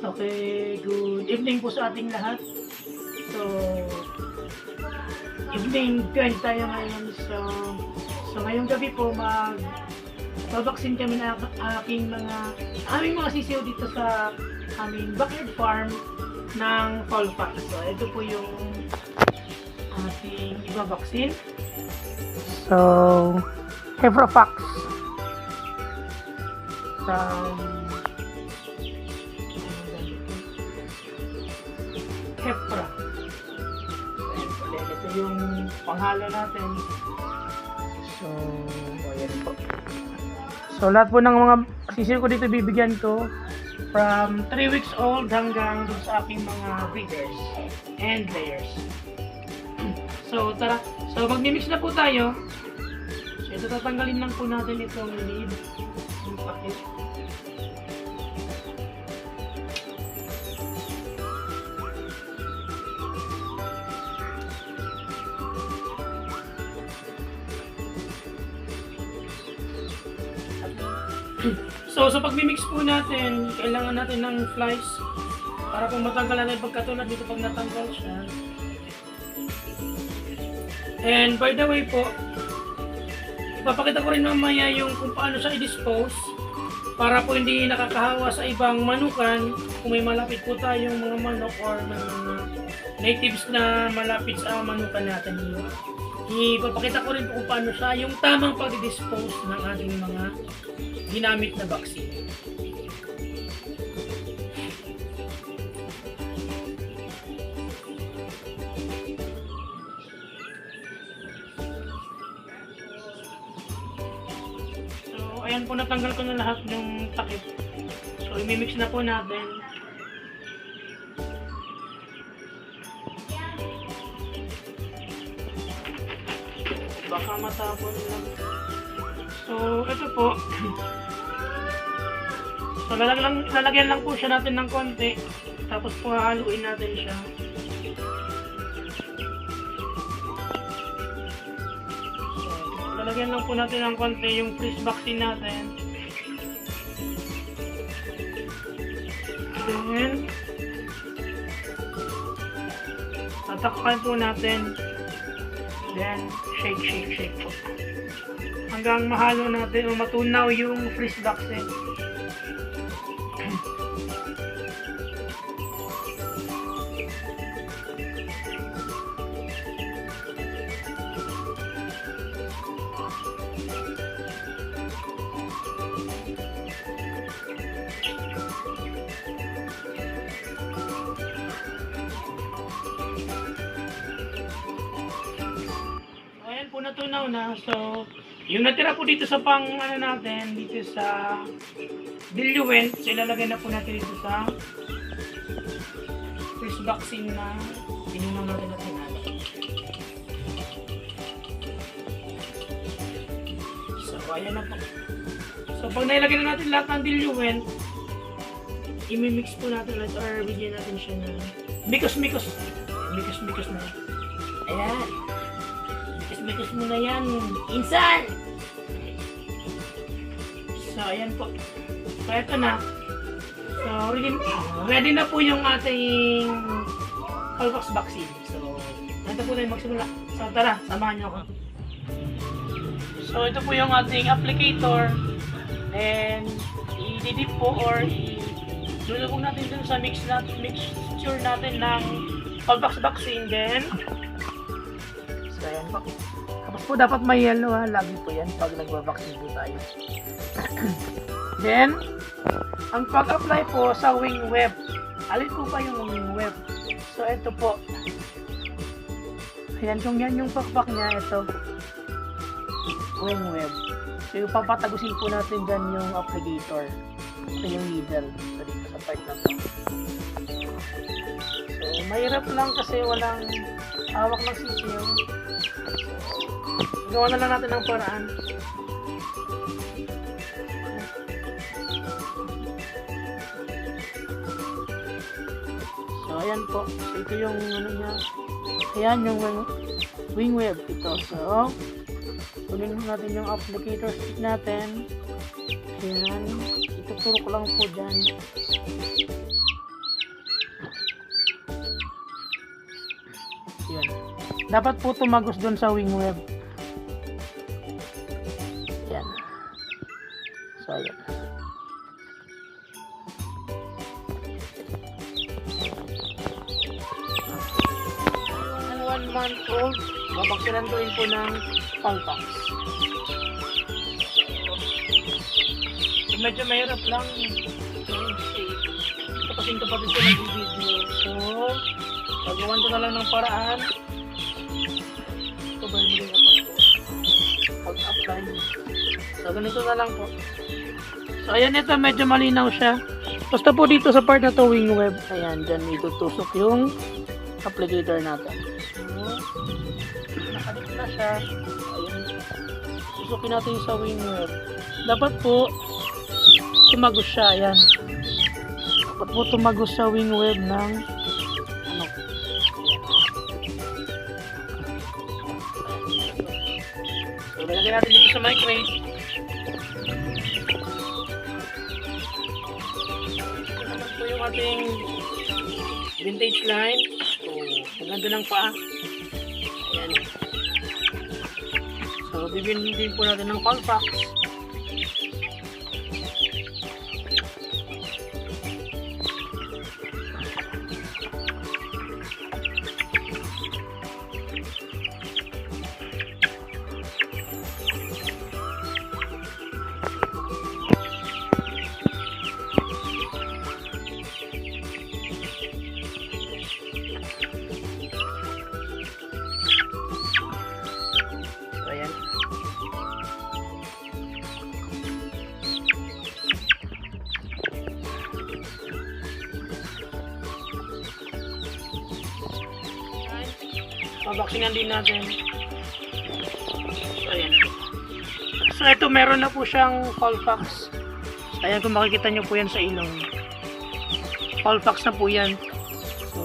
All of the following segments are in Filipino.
Okay, good evening po sa ating lahat. So, evening guys tayo ngayon. So, so ngayong gabi po mag babaksin kami ng aking mga aming mga sisiyo dito sa aming backyard farm ng Colfax. So, ito po yung ating ibabaksin. So, Hevrofax from Then ito yung panghalo natin. So, ayan po. So, lahat po ng mga sisir ko dito bibigyan ko from 3 weeks old hanggang dun sa aking mga breeders and layers. So, tara. So, magmimix na po tayo. So, ito tatanggalin lang po natin itong lid. Yung pakit. So, sa pagmimix po natin, kailangan natin ng flies para po matanggal natin pagkatulad dito pag natanggal siya. And by the way po, ipapakita ko rin mamaya yung kung paano siya i-dispose para po hindi nakakahawa sa ibang manukan kung may malapit po tayong mga manok or mga natives na malapit sa manukan natin. Ipapakita ko rin po kung paano siya yung tamang pag-dispose ng ating mga ginamit na vaccine. So, ayan po natanggal ko na lahat ng takip. So, imimix na po natin. Baka matapon lang. So, ito po. So, lalagyan, lalagyan lang po siya natin ng konti. Tapos po haluin natin siya. So, lalagyan lang po natin ng konti yung freeze vaccine natin. Then, tatakpan po natin. Then, shake, shake, shake po. Hanggang mahalo natin o matunaw yung freeze vaccine. Po natunaw na. So, yung natira po dito sa pang ano natin, dito sa diluent, so ilalagay na po natin dito sa first vaccine na pinunaw natin at hinalo. So, ayan na po. So, pag nailagay na natin lahat ng diluent, imimix po natin ulit or bigyan natin siya ng mikos-mikos. Mikos-mikos na. Mikos-mikos mo na yan. Insan! So, ayan po. So, eto na. So, ready, na po yung ating Colvax vaccine. So, ito po na yung magsimula. So, tara, samahan niyo ako. So, ito po yung ating applicator. And, i-dip po or i-lulubog natin dun sa mix natin, mixture natin ng Colvax vaccine. Then, So, ayan po. Tapos po dapat may yellow ha. Lagi po yan pag nagwa-vaccine po tayo. Then, ang pag-apply po sa wing web. Alin po ba yung wing web? So, ito po. Ayan, kung yan yung pakpak niya, ito. Wing web. So, yung papatagusin po natin dyan yung applicator. Ito yung needle. So, dito sa part na to. So, mahirap lang kasi walang hawak ng sisiyo. Gawa na lang natin ng paraan. So, ayan po. So, ito yung ano niya. Ayan yung wing, wing web ito. So, kunin natin yung applicator stick natin. Ayan. Ito turok lang po dyan. Yan. Dapat po tumagos doon sa wing web. Po ng palpax. Medyo mahirap lang. Ito kasing kapatid ko nag-video. So, pagawan ko na lang ng paraan. Ito ba yung mga kapatid? Pag-apply. So, ganito na lang po. So, ayan ito, medyo malinaw siya. Basta po dito sa part na to, wing web. Ayan, dyan may tutusok yung applicator natin. So, nakadip na siya. Ayan. Tusukin natin sa wing web. Dapat po, tumagos siya. Ayan. Dapat po tumagos sa wing web ng ano. So, lalagyan natin dito sa mic crate. Ito naman po yung ating vintage line. So, maganda ng paa. Din po natin ng Colfax. Pabaksinan din natin. So, ayan. So, ito meron na po siyang Colfax. Ayan, kung makikita nyo po yan sa ilong. Colfax na po yan. So,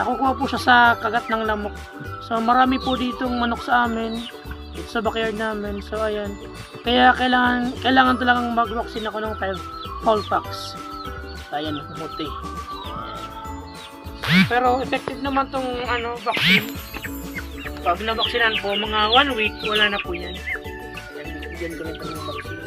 nakukuha po siya sa kagat ng lamok. So marami po ditong manok sa amin sa backyard namin. So ayan. Kaya kailangan kailangan talagang mag-vaccine ako ng 5 Colfax. So, ayan, puti. Pero effective naman tong ano vaccine. Pag nabaksinan po, mga 1 week, wala na po yan. Bigyan ko nito ng vaccine.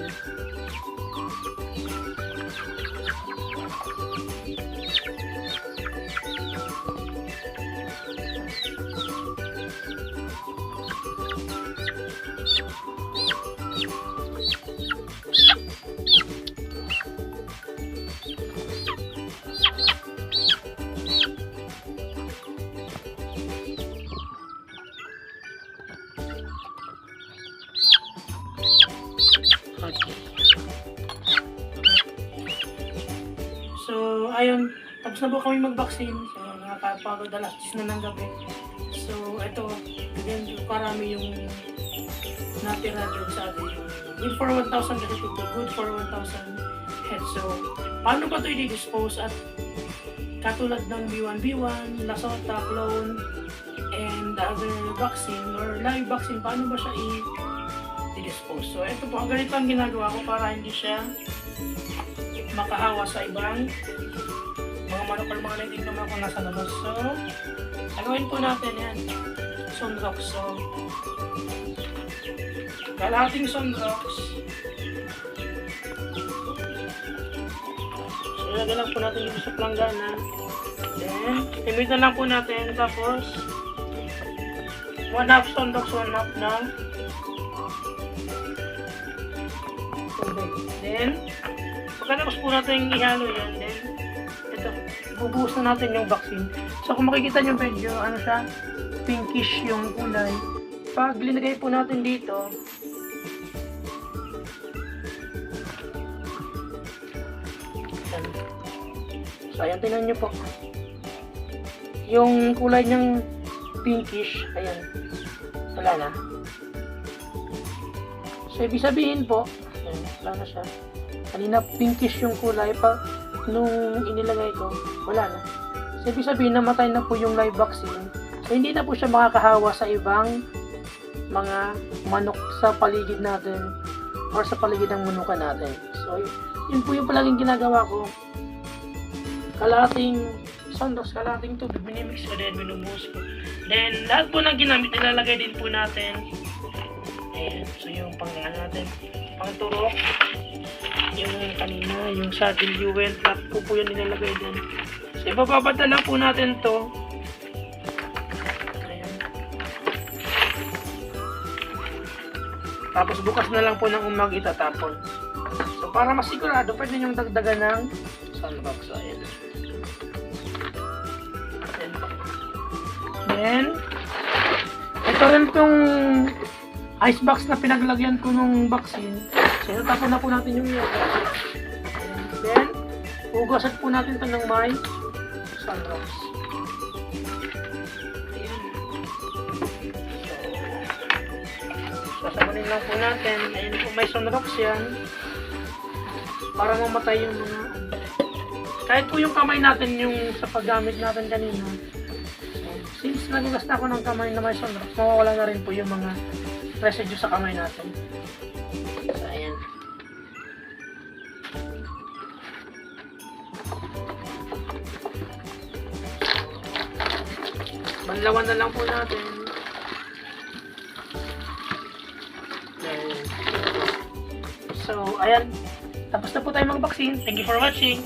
Ayun. Tapos na po kami mag-vaccine. So, nakakapagod alas 10 na ng gabi. So, ito. Ganyan yung karami yung natira doon sa atin. Good for 1,000 kasi ito. Good for 1,000 heads. So, paano ba ito i-dispose at katulad ng B1, B1, Lasota, clone, and the other vaccine or live vaccine, paano ba siya i-dispose? So, ito po, ang ganito ang ginagawa ko para hindi siya makahawa sa ibang mga manok or mga native naman kung nasa labas. So, gagawin po natin yan. Sunrox. So, kalahating sunrox. So, ilagay lang po natin dito sa planggana. Then, imitan lang po natin. Tapos, one half sunrox, one half na tubig. Then, pagkatapos po natin ihalo yan, then, ito, ibubuhos na natin yung vaccine. So, kung makikita nyo medyo, ano siya, pinkish yung kulay. Pag linagay po natin dito. So, ayan, tingnan nyo po. Yung kulay niyang pinkish, ayan, wala na. So, ibig sabihin po, ayan, wala na siya. Kanina pinkish yung kulay pa nung inilagay ko, wala na. So, ibig sabihin, namatay na po yung live vaccine. So, hindi na po siya makakahawa sa ibang mga manok sa paligid natin or sa paligid ng manukan natin. So, yun po yung palaging ginagawa ko. Kalating sunrox, kalating tubig, minimix ko din, minumuhos ko. Then, lahat po ng ginamit, nilalagay din po natin. Ayan, so yung pang natin, pang turok. Yung kanina, yung saddle fuel, flat po po yun nilalagay din. So, ibababad na lang po natin to. Ayan. Tapos bukas na lang po ng umag itatapon. So para masigurado, pwede yung dagdagan ng sunbox. So, ayan. Ayan. Then, ito rin pong icebox na pinaglagyan ko nung vaccine. So, itatapon na po natin yung yun. Then, hugasan po natin ito ng may. Ayan. So, sasabunin lang po natin. Ayun po, may sunrox yan. Para mamatay yung mga ano. Kahit po yung kamay natin, yung sa paggamit natin kanina. So, since nagugas na ako ng kamay na may sunrox, mawawala na rin po yung mga residue sa kamay natin. So, ayan. Banlawan na lang po natin. So, ayan. Tapos na po tayo mag-vaccine. Thank you for watching.